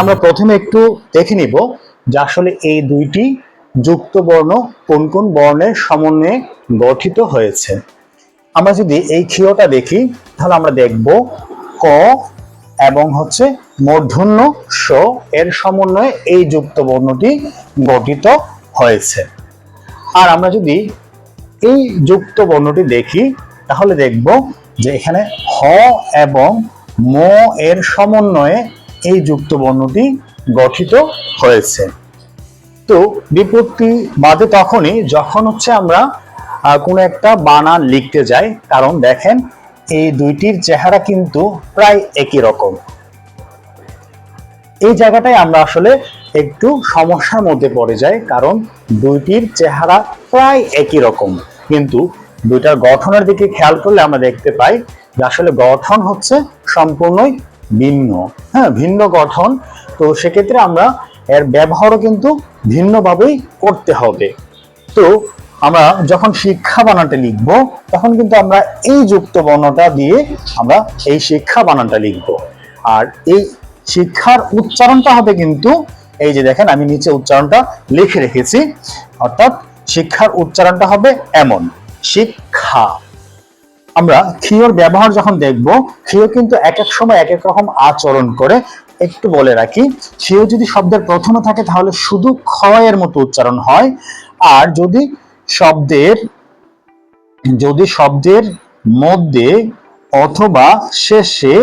আমরা প্রথমে একটু দেখে নিব যে আসলে এই দুইটি যুক্ত বর্ণ কোন কোন বর্ণের সমন্বয়ে গঠিত হয়েছে। আমরা যদি এই ক্ষীয়টা দেখি, তাহলে আমরা দেখব ক এবং হচ্ছে মূর্ধন্য স এর সমন্বয়ে এই যুক্ত বর্ণটি গঠিত হয়েছে। আর আমরা যদি এই যুক্ত বর্ণটি দেখি, তাহলে দেখব যে এখানে হ এবং ম এর সমন্বয়ে এই যুক্ত বর্ণটি গঠিত হয়েছে। তো বিপত্তি বাদে তখনই যখন হচ্ছে আমরা কোনো একটা বানান লিখতে যাই, কারণ দেখেন এই দুইটির চেহারা কিন্তু প্রায় একই রকম। এই জায়গাটায় আমরা আসলে একটু সমস্যার মধ্যে পড়ে যাই, কারণ দুইটির চেহারা প্রায় একই রকম। কিন্তু দুইটার গঠনের দিকে খেয়াল করলে আমরা দেখতে পাই যে আসলে গঠন হচ্ছে সম্পূর্ণই ভিন্ন হ্যাঁ ভিন্ন গঠন। তো সেক্ষেত্রে আমরা এর ব্যবহারও কিন্তু ভিন্নভাবেই করতে হবে। তো আমরা যখন শিক্ষা বানানটা লিখব, তখন কিন্তু আমরা এই যুক্ত বর্ণটা দিয়ে আমরা এই শিক্ষা বানানটা লিখব। আর এই শিক্ষার উচ্চারণটা হবে কিন্তু, এই যে দেখেন, আমি নিচে উচ্চারণটা লিখে রেখেছি। অর্থাৎ শিক্ষার উচ্চারণটা হবে এমন, শিক্ষা। আমরা ক্ষীয়র ব্যবহার যখন দেখব, ক্ষীয় কিন্তু এক এক সময় এক এক রকম আচরণ করে। একটু বলে রাখি, ক্ষীয় যদি শব্দের প্রথমে থাকে তাহলে শুধু এর মতো উচ্চারণ হয়। আর যদি শব্দের যদি শব্দের মধ্যে অথবা শেষে,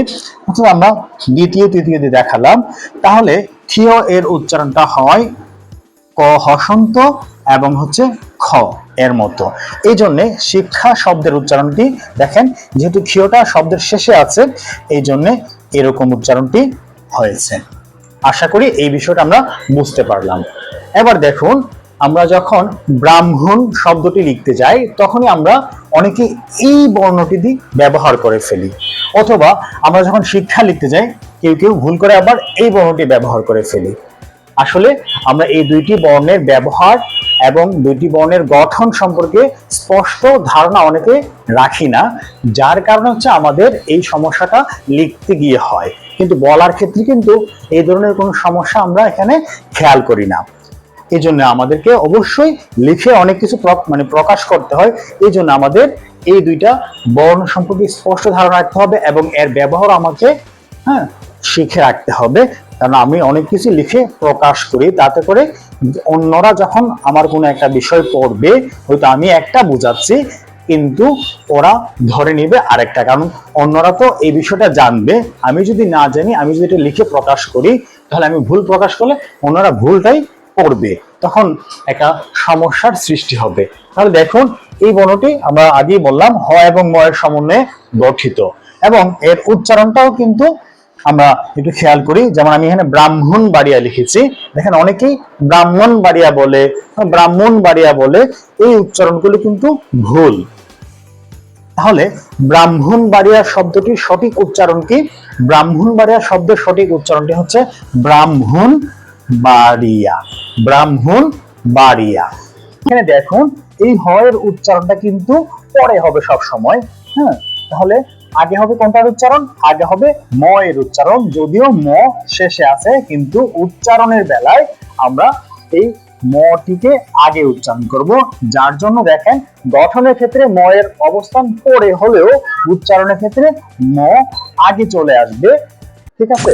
অথবা আমরা দ্বিতীয় তৃতীয় দিয়ে দেখালাম, তাহলে ক্ষীয় এর উচ্চারণটা হয় ক হসন্ত এবং হচ্ছে খ এর মতো। এই জন্য শিক্ষা শব্দের উচ্চারণটি দেখেন, যেহেতু ক্ষীয়টা শব্দের শেষে আছে এই জন্য এরকম উচ্চারণটি হয়েছে। আশা করি এই বিষয়টা আমরা বুঝতে পারলাম। এবার দেখুন, আমরা যখন ব্রাহ্মণ শব্দটি লিখতে যাই, তখনই আমরা অনেকে এই বর্ণটি দিয়ে ব্যবহার করে ফেলি। অথবা আমরা যখন শিক্ষা লিখতে যাই, কেউ কেউ ভুল করে আবার এই বর্ণটি ব্যবহার করে ফেলি। আসলে আমরা এই দুইটি বর্ণের ব্যবহার এবং দুইটি বর্ণের গঠন সম্পর্কে স্পষ্ট ধারণা অনেকে রাখি না, যার কারণে হচ্ছে আমাদের এই সমস্যাটা লিখতে গিয়ে হয়। কিন্তু বলার ক্ষেত্রে কিন্তু এই ধরনের কোনো সমস্যা আমরা এখানে খেয়াল করি না। এই জন্য আমাদেরকে অবশ্যই লিখে অনেক কিছু মানে প্রকাশ করতে হয়। এই জন্য আমাদের এই দুইটা বর্ণ সম্পর্কে স্পষ্ট ধারণা রাখতে হবে এবং এর ব্যবহার আমাকে হ্যাঁ শিখে রাখতে হবে। কারণ আমি অনেক কিছু লিখে প্রকাশ করি, তাতে করে অন্যরা যখন আমার কোনো একটা বিষয় পড়বে, হয়তো আমি একটা বোঝাচ্ছি, কিন্তু ওরা ধরে নেবে আরেকটা। কারণ অন্যরা তো এই বিষয়টা জানবে, আমি যদি না জানি, আমি যদি এটা লিখে প্রকাশ করি, তাহলে আমি ভুল প্রকাশ করলে অন্যরা ভুলটাই করবে। তখন একটা সমস্যার সৃষ্টি হবে। তাহলে দেখুন, এই বর্ণটি আমরা আগেই বললাম, হ এবং ম এর সমন্বয়ে গঠিত। এবং এর উচ্চারণটাও কিন্তু আমরা একটু খেয়াল করি। যেমন আমি এখানে ব্রাহ্মণ বাড়িয়া লিখেছি। দেখেন অনেকেই ব্রাহ্মণ বাড়িয়া বলে ব্রাহ্মণ বাড়িয়া বলে এই উচ্চারণগুলো কিন্তু ভুল। তাহলে ব্রাহ্মণ বাড়িয়া শব্দটির সঠিক উচ্চারণ কি? ব্রাহ্মণ বাড়িয়া শব্দের সঠিক উচ্চারণটি হচ্ছে ব্রাহ্মণ বাড়িয়া ব্রাহ্মণ বাড়িয়া এখানে দেখুন, এই হয়ের উচ্চারণটা কিন্তু পরে হবে সব সময় হ্যাঁ? তাহলে আগে হবে কোনটার উচ্চারণ আগে হবে ম এর উচ্চারণ যদিও ম শেষে আছে, কিন্তু উচ্চারণের বেলায় আমরা এই মটিকে আগে উচ্চারণ করব। যার জন্য দেখেন, গঠনের ক্ষেত্রে ম এর অবস্থান পরে হলেও উচ্চারণের ক্ষেত্রে ম আগে চলে আসবে। ঠিক আছে?